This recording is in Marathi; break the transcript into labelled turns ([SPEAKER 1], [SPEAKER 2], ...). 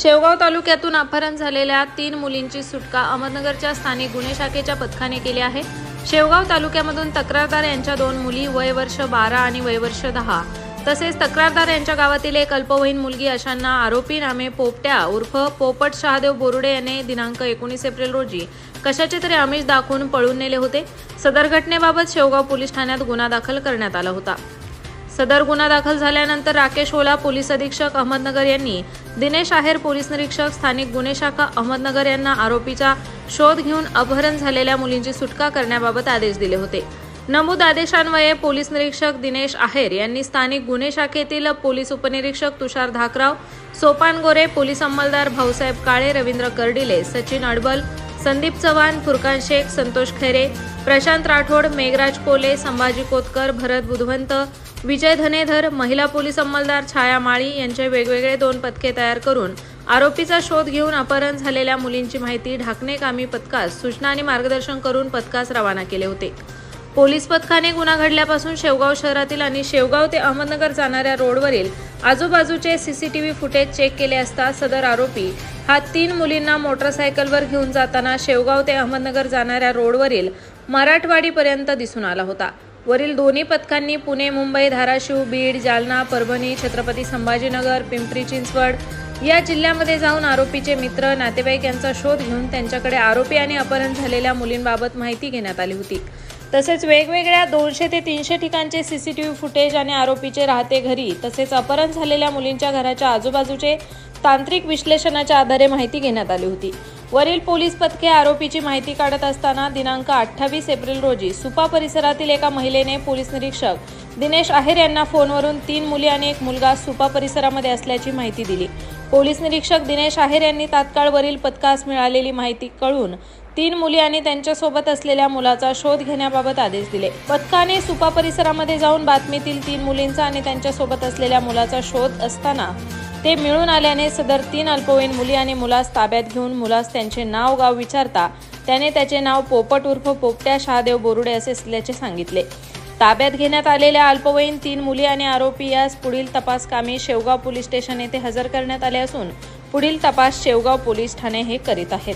[SPEAKER 1] शेवगाव तालुक्यातून अपहरण झालेल्या तीन मुलींची सुटका अहमदनगरच्या स्थानिक गुन्हे शाखेच्या पथकाने केली आहे. शेवगाव तालुक्यामधून तक्रारदार यांच्या दोन मुली वय वर्ष बारा आणि वय वर्ष दहा. तसेच तक्रारदार यांच्या गावातील एक अल्पवयीन मुलगी अशांना आरोपी नामे पोपट्या उर्फ पोपट शहादेव बोरुडे याने दिनांक एकोणीस एप्रिल रोजी कशाचे तरी आमिष दाखवून पळून नेले होते. सदर घटनेबाबत शेवगाव पोलीस ठाण्यात गुन्हा दाखल करण्यात आला होता. सदर गुन्हा दाखल झाल्यानंतर राकेश ओला पोलीस अधीक्षक अहमदनगर यांनी दिनेश आहेर पोलीस निरीक्षक स्थानिक गुन्हे शाखा अहमदनगर यांना आरोपीचा शोध घेऊन अपहरण झालेल्या मुलींची सुटका करण्याबाबत आदेश दिले होते. नमूद आदेशान्वये पोलीस निरीक्षक दिनेश आहेर यांनी स्थानिक गुन्हे शाखेतील पोलीस उपनिरीक्षक तुषार धाकराव सोपान गोरे पोलीस अंमलदार भाऊसाहेब काळे रवींद्र कर्डिले सचिन अडबल संदीप चव्हाण फुरकान शेख संतोष खैरे प्रशांत राठोड मेघराज कोले संभाजी कोतकर भरत बुधवंत विजय धनेधर महिला पोलीस अंमलदार छाया माळी यांचे वेगवेगळे दोन पथके तयार करून आरोपीचा शोध घेऊन अपहरण झालेल्या मुलींची माहिती ढाकणे कामी पथकास सूचना आणि मार्गदर्शन करून पथकास रवाना केले होते. पोलीस पथकाने गुन्हा घडल्यापासून शेवगाव शहरातील आणि शेवगाव ते अहमदनगर जाणाऱ्या रोडवरील आजूबाजूचे सीसीटीव्ही फुटेज चेक केले असता सदर आरोपी हा तीन मुलींना मोटरसायकलवर घेऊन जाताना शेवगाव ते अहमदनगर जाणाऱ्या रोडवरील मराठवाडीपर्यंत दिसून आला होता. वरील दोन्ही पथकांनी पुणे मुंबई धाराशिव बीड जालना परभणी छत्रपती संभाजीनगर पिंपरी चिंचवड या जिल्ह्यामध्ये जाऊन आरोपीचे मित्र नातेवाईक यांचा शोध घेऊन त्यांच्याकडे आरोपी आणि अपहरण झालेल्या मुलींबाबत माहिती घेण्यात आली होती. तसेच वेगवेगळ्या दोनशे ते तीनशे ठिकाणचे C C T V footage आणि आरोपीचे राहते घरी तसेच अपहरण झालेल्या मुलींच्या घराच्या आजूबाजूचे तांत्रिक विश्लेषणाच्या आधारे माहिती घेण्यात आली होती. वरील पोलीस पथके आरोपीची माहिती काढत असताना दिनांक अठ्ठावीस एप्रिल रोजी सुपा परिसरातील एका महिलेने पोलीस निरीक्षक दिनेश आहेर यांना फोनवरून तीन मुली आणि एक मुलगा सुपा परिसरामध्ये असल्याची माहिती दिली. पोलीस निरीक्षक दिनेश आहेर यांनी तात्काळ वरील पथकास मिळालेली माहिती कळून तीन मुली आणि त्यांच्यासोबत असलेल्या मुलाचा शोध घेण्याबाबत आदेश दिले. पथकाने सुपा परिसरामध्ये जाऊन बातमीतील तीन मुलींचा आणि त्यांच्यासोबत असलेल्या मुलाचा शोध असताना ते मिळून आल्याने सदर तीन अल्पवयीन मुली आणि मुलास ताब्यात घेऊन मुलास त्यांचे नाव गाव विचारता त्याने त्याचे नाव पोपट उर्फ पोपट्या शहादेव बोरुडे असे असल्याचे सांगितले. ताब्यात घेण्यात आलेल्या अल्पवयीन तीन मुली आणि आरोपी यास पुढील तपास कामी शेवगाव पोलीस स्टेशन येथे हजर करण्यात आले असून पुढील तपास शेवगाव पोलीस ठाणे हे करीत आहेत.